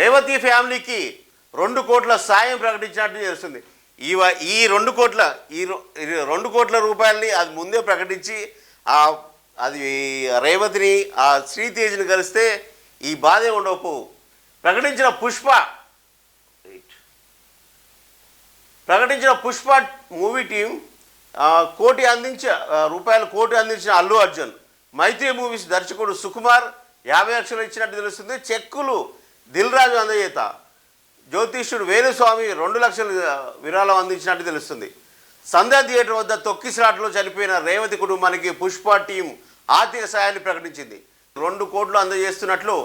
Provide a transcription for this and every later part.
రేవతి ఫ్యామిలీకి రెండు కోట్ల సాయం ప్రకటించినట్టు తెలుస్తుంది. ఈ ఈ రెండు కోట్ల ఈ రెండు కోట్ల రూపాయలని అది ముందే ప్రకటించి ఆ అది రేవతిని ఆ శ్రీతేజ్ని కలిస్తే ఈ బాధే ఉండవు. ప్రకటించిన పుష్ప ప్రకటించిన పుష్ప మూవీ టీం కోటి అందించ రూపాయలు కోటి అందించిన అల్లు అర్జున్. మైత్రి మూవీస్ దర్శకుడు సుకుమార్ యాభై లక్షలు ఇచ్చినట్టు తెలుస్తుంది. చెక్కులు దిల్ రాజు అందజేత. జ్యోతిష్యుడు వేణుస్వామి రెండు లక్షలు విరాళం అందించినట్టు తెలుస్తుంది. సంధ్యా థియేటర్ వద్ద తొక్కిసలాట్లో చనిపోయిన రేవతి కుటుంబానికి పుష్ప టీం ఆర్థిక సాయాన్ని ప్రకటించింది. రెండు కోట్లు అందజేస్తున్నట్లు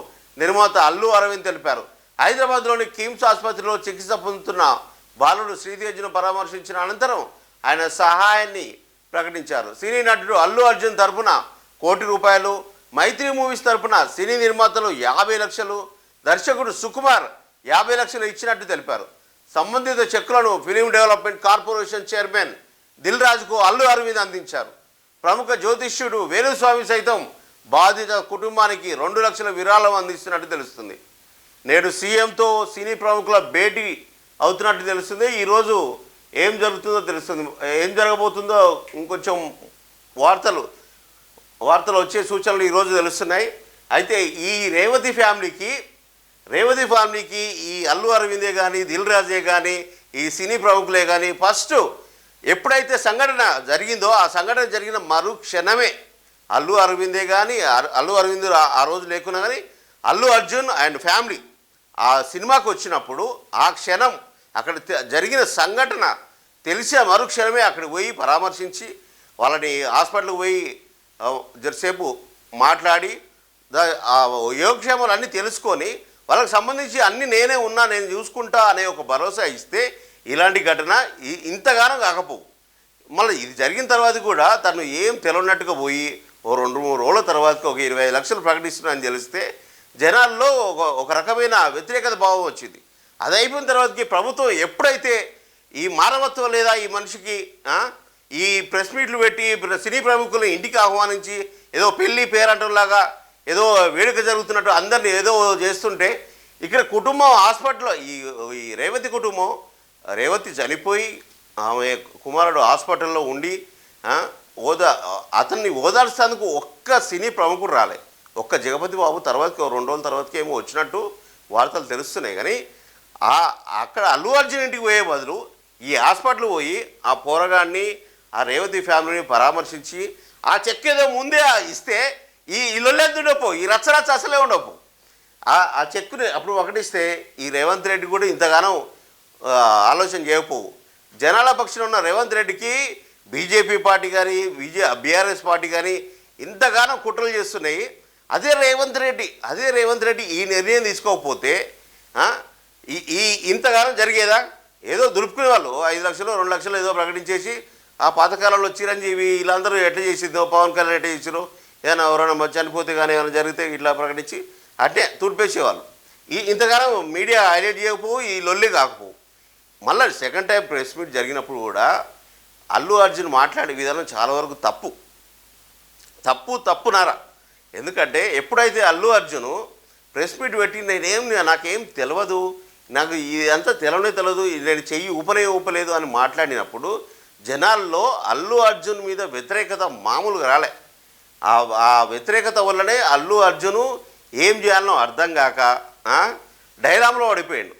నిర్మాత అల్లు అరవింద్ తెలిపారు. హైదరాబాద్లోని కిమ్స్ ఆసుపత్రిలో చికిత్స పొందుతున్న బాలుడు శ్రీతేజ్ను పరామర్శించిన అనంతరం ఆయన సహాయాన్ని ప్రకటించారు. సినీ నటుడు అల్లు అర్జున్ తరపున కోటి రూపాయలు మైత్రి మూవీస్ తరపున సినీ నిర్మాతలు యాభై లక్షలు దర్శకుడు సుకుమార్ యాభై లక్షలు ఇచ్చినట్టు తెలిపారు. సంబంధిత చెక్కులను film development corporation chairman Dil రాజుకు అల్లు అరవింద్ అందించారు. ప్రముఖ జ్యోతిష్యుడు వేణుస్వామి సైతం బాధిత కుటుంబానికి రెండు లక్షల విరాళం అందిస్తున్నట్టు తెలుస్తుంది. నేడు సీఎంతో సినీ ప్రముఖుల భేటీ అవుతున్నట్టు తెలుస్తుంది. ఈరోజు ఏం జరుగుతుందో తెలుస్తుంది. ఏం జరగబోతుందో ఇంకొంచెం వార్తలు వార్తలు వచ్చే సూచనలు ఈరోజు తెలుస్తున్నాయి. అయితే ఈ రేవతి ఫ్యామిలీకి రేవతి ఫ్యామిలీకి ఈ అల్లు అరవిందే కానీ దిల్ రాజే కానీ ఈ సినీ ప్రముఖులే కానీ ఫస్ట్ ఎప్పుడైతే సంఘటన జరిగిందో ఆ సంఘటన జరిగిన మరు క్షణమే అల్లు అరవిందే కానీ అర్- అల్లు అరవింద్ ఆ- రోజు లేకున్నా కానీ అల్లు అర్జున్ అండ్ ఫ్యామిలీ ఆ సినిమాకు వచ్చినప్పుడు ఆ క్షణం అక్కడ జరిగిన సంఘటన తెలిసే మరుక్షణమే అక్కడికి పోయి పరామర్శించి వాళ్ళని హాస్పిటల్కి పోయి ఆ, జరసేపు మాట్లాడి దా- యోగక్షేమాలు అన్నీ తెలుసుకొని వాళ్ళకి సంబంధించి అన్ని నేనే ఉన్నా నేను చూసుకుంటా అనే ఒక భరోసా ఇస్తే ఇలాంటి ఘటన ఇంతగానో కాకపోవు. మళ్ళీ ఇది జరిగిన తర్వాత కూడా తను ఏం తెలియనట్టుగా పోయి ఓ రెండు మూడు రోజుల తర్వాత ఒక ఇరవై ఐదు లక్షలు ప్రకటిస్తున్నానని తెలిస్తే జనాల్లో ఒక ఒక రకమైన వ్యతిరేకత భావం వచ్చింది. అది అయిపోయిన తర్వాతకి ప్రభుత్వం ఎప్పుడైతే ఈ మానవత్వం లేదా ఈ మనిషికి ఈ ప్రెస్ మీట్లు పెట్టి సినీ ప్రముఖులను ఇంటికి ఆహ్వానించి ఏదో పెళ్ళి పేరంటంలాగా ఏదో వేడుక జరుగుతున్నట్టు అందరిని ఏదో చేస్తుంటే ఇక్కడ కుటుంబం హాస్పిటల్లో ఈ ఈ రేవతి కుటుంబం రేవతి చనిపోయి ఆమె కుమారుడు హాస్పిటల్లో ఉండి ఓదా అతన్ని ఓదార్చేందుకు ఒక్క సినీ ప్రముఖుడు రాలే. ఒక్క జగపతి బాబు తర్వాతకి రెండు రోజుల తర్వాతకి ఏమో వచ్చినట్టు వార్తలు తెలుస్తున్నాయి. కానీ ఆ అక్కడ అల్లు అర్జున్ ఇంటికి పోయే బదులు ఈ హాస్పిటల్ పోయి ఆ పోరగాన్ని ఆ రేవతి ఫ్యామిలీని పరామర్శించి ఆ చెక్ ఏదో ముందే ఇస్తే ఈ ఇల్లొల్లేదుండపో ఈ రచ్చరచ్చ అసలే ఉండపు ఆ చెక్కుని అప్పుడు ఒకటిస్తే ఈ రేవంత్ రెడ్డి కూడా ఇంతగానో ఆలోచన చేయకపోవు జనాల పక్షులు ఉన్న రేవంత్ రెడ్డికి బీజేపీ పార్టీ కానీ బీజే బీఆర్ఎస్ పార్టీ కానీ ఇంతగానో కుట్రలు చేస్తున్నాయి. అదే రేవంత్ రెడ్డి అదే రేవంత్ రెడ్డి ఈ నిర్ణయం తీసుకోకపోతే ఈ ఈ ఇంతగానం జరిగేదా? ఏదో దురుపుకునే వాళ్ళు ఐదు లక్షలు రెండు లక్షలు ఏదో ప్రకటించేసి ఆ పాతకాలంలో చిరంజీవి వీళ్ళందరూ ఎట్లా చేసిందో పవన్ కళ్యాణ్ ఎట్లా చేసిరో ఏదైనా ఎవరైనా చనిపోతే కానీ ఏమైనా జరిగితే ఇట్లా ప్రకటించి అట్టే తుడిపేసేవాళ్ళు ఈ ఇంతకాలం మీడియా హైలైట్ చేయకపోవు ఈ లొల్లి కాకపోవు మళ్ళీ సెకండ్ టైం ప్రెస్ మీట్ జరిగినప్పుడు కూడా అల్లు అర్జున్ మాట్లాడే విధానం చాలా వరకు తప్పు. తప్పు తప్పునారా ఎందుకంటే ఎప్పుడైతే అల్లు అర్జును ప్రెస్ మీట్ పెట్టి నేనేం నాకేం తెలియదు నాకు ఇదంతా తెలవనే తెలియదు నేను చెయ్యి ఊపనే ఊపలేదు అని మాట్లాడినప్పుడు జనాల్లో అల్లు అర్జున్ మీద వ్యతిరేకత మామూలుగా రాలే. ఆ ఆ వ్యతిరేకత వల్లనే అల్లు అర్జును ఏం చేయాలనో అర్థం కాక డైలాంలో పడిపోయాడు.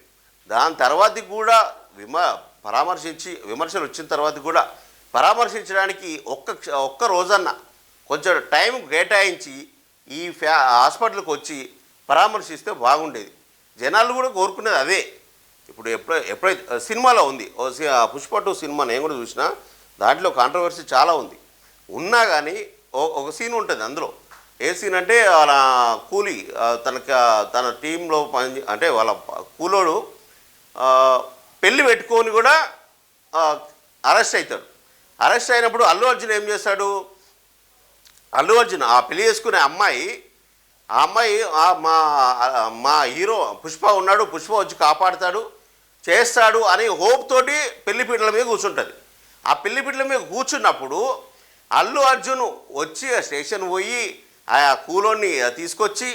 దాని తర్వాత కూడా విమ పరామర్శించి విమర్శలు వచ్చిన తర్వాత కూడా పరామర్శించడానికి ఒక్క క్ష- ఒక్క రోజన్న కొంచెం టైం కేటాయించి ఈ ఫ్యా హాస్పిటల్కి వచ్చి పరామర్శిస్తే బాగుండేది. జనాలు కూడా కోరుకునేది అదే. ఇప్పుడు ఎప్పుడై ఎప్పుడైతే సినిమాలో ఉంది. పుష్ప టూ సినిమా నేను కూడా చూసిన దాంట్లో కాంట్రవర్సీ చాలా ఉంది. ఉన్నా కానీ ఒక సీన్ ఉంటుంది అందులో. ఏ సీన్ అంటే వాళ్ళ కూలీ తనకి తన టీంలో పని అంటే వాళ్ళ కూలోడు పెళ్ళి పెట్టుకొని కూడా అరెస్ట్ అవుతాడు అరెస్ట్ అయినప్పుడు అల్లు అర్జున్ ఏం చేస్తాడు? అల్లు అర్జున్ ఆ పెళ్ళి చేసుకునే అమ్మాయి ఆ అమ్మాయి మా మా హీరో పుష్ప ఉన్నాడు పుష్ప వచ్చి కాపాడుతాడు చేస్తాడు అని హోప్ తోటి పెళ్ళి పీటల మీద కూర్చుంటుంది. ఆ పెళ్ళి పీటల మీద కూర్చున్నప్పుడు అల్లు అర్జున్ వచ్చి ఆ స్టేషన్ పోయి ఆ కూలోని తీసుకొచ్చి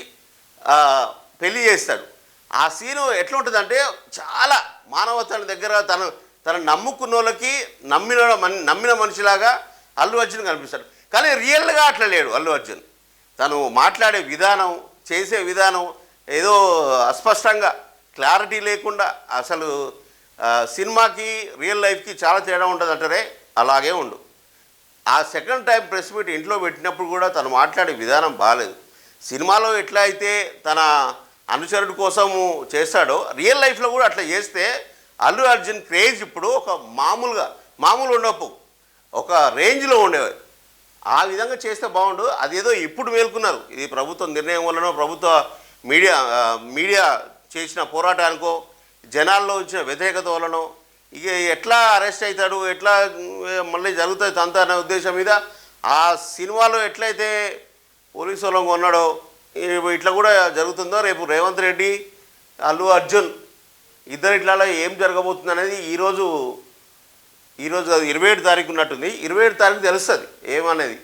పెళ్ళి చేస్తాడు. ఆ సీను ఎట్లా ఉంటుందంటే చాలా మానవతల దగ్గర తను తను నమ్ముకున్న వాళ్ళకి నమ్మిన నమ్మిన మనిషిలాగా అల్లు అర్జున్ కనిపిస్తాడు. కానీ రియల్గా అట్లా లేడు అల్లు అర్జున్. తను మాట్లాడే విధానం చేసే విధానం ఏదో అస్పష్టంగా క్లారిటీ లేకుండా అసలు సినిమాకి రియల్ లైఫ్కి చాలా తేడా ఉంటుంది అంటారే అలాగే ఉండు. ఆ సెకండ్ టైం ప్రెస్ మీట్ ఇంట్లో పెట్టినప్పుడు కూడా తను మాట్లాడే విధానం బాగాలేదు సినిమాలో ఎట్లా అయితే తన అనుచరుడు కోసము చేస్తాడో రియల్ లైఫ్లో కూడా అట్లా చేస్తే అల్లు అర్జున్ క్రేజ్ ఇప్పుడు ఒక మామూలుగా మామూలు ఉండపు ఒక రేంజ్లో ఉండేవారు. ఆ విధంగా చేస్తే బాగుండు. అదేదో ఇప్పుడు మేల్కున్నారు. ఇది ప్రభుత్వ నిర్ణయం వల్లనో ప్రభుత్వ మీడియా మీడియా చేసిన పోరాటానికో జనాల్లో వచ్చిన వ్యతిరేకత వలనో ఇక ఎట్లా అరెస్ట్ అవుతాడు ఎట్లా మళ్ళీ జరుగుతుంది తంత అనే ఉద్దేశం మీద ఆ సినిమాలో ఎట్లయితే పోలీసు వాళ్ళం ఉన్నాడో ఇట్లా కూడా జరుగుతుందో రేపు రేవంత్ రెడ్డి అల్లు అర్జున్ ఇద్దరు ఇట్లా ఏం జరగబోతుంది అనేది ఈరోజు ఈరోజు కాదు ఇరవై ఏడు తారీఖు ఉన్నట్టుంది. ఇరవై ఏడు తారీఖు తెలుస్తుంది ఏమనేది.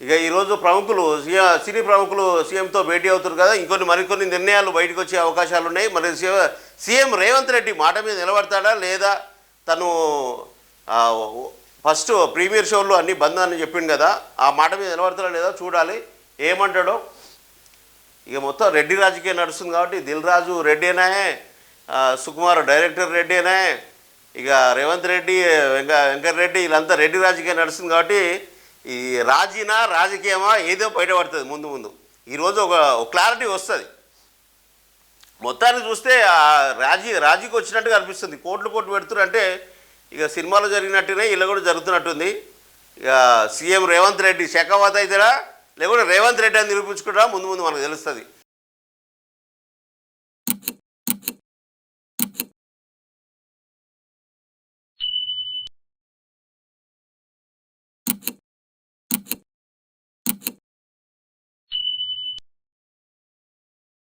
ఇక ఈరోజు ప్రముఖులు సీఎం సినీ ప్రముఖులు సీఎంతో భేటీ అవుతారు కదా ఇంకొన్ని మరికొన్ని నిర్ణయాలు బయటకు వచ్చే అవకాశాలు ఉన్నాయి మరి సీఎం రేవంత్ రెడ్డి మాట మీద నిలబడతాడా లేదా? తను ఫస్ట్ ప్రీమియర్ షోలో అన్నీ బంద్ అని చెప్పిండు కదా ఆ మాట మీద నిలబడతాడా లేదా చూడాలి. ఏమంటాడో? ఇక మొత్తం రెడ్డి రాజకీయం నడుస్తుంది కాబట్టి దిల్ రాజు రెడ్డేనా సుకుమార్ డైరెక్టర్ రెడ్డేనా ఇక రేవంత్ రెడ్డి వెంక వెంకటరెడ్డి వీళ్ళంతా రెడ్డి రాజకీయం నడుస్తుంది కాబట్టి ఈ రాజీనా రాజకీయమా ఏదో బయటపడుతుంది ముందు ముందు. ఈరోజు ఒక క్లారిటీ వస్తుంది. మొత్తాన్ని చూస్తే ఆ రాజీ రాజీకి వచ్చినట్టుగా అనిపిస్తుంది. కోట్లు కోట్లు పెడుతున్నారంటే ఇక సినిమాలో జరిగినట్టునే ఇలా కూడా జరుగుతున్నట్టుంది. ఇక సీఎం రేవంత్ రెడ్డి శకావత్ అవుతాడా లేకుంటే రేవంత్ రెడ్డి అని నిరూపించుకుంటా ముందు ముందు మనకు తెలుస్తుంది.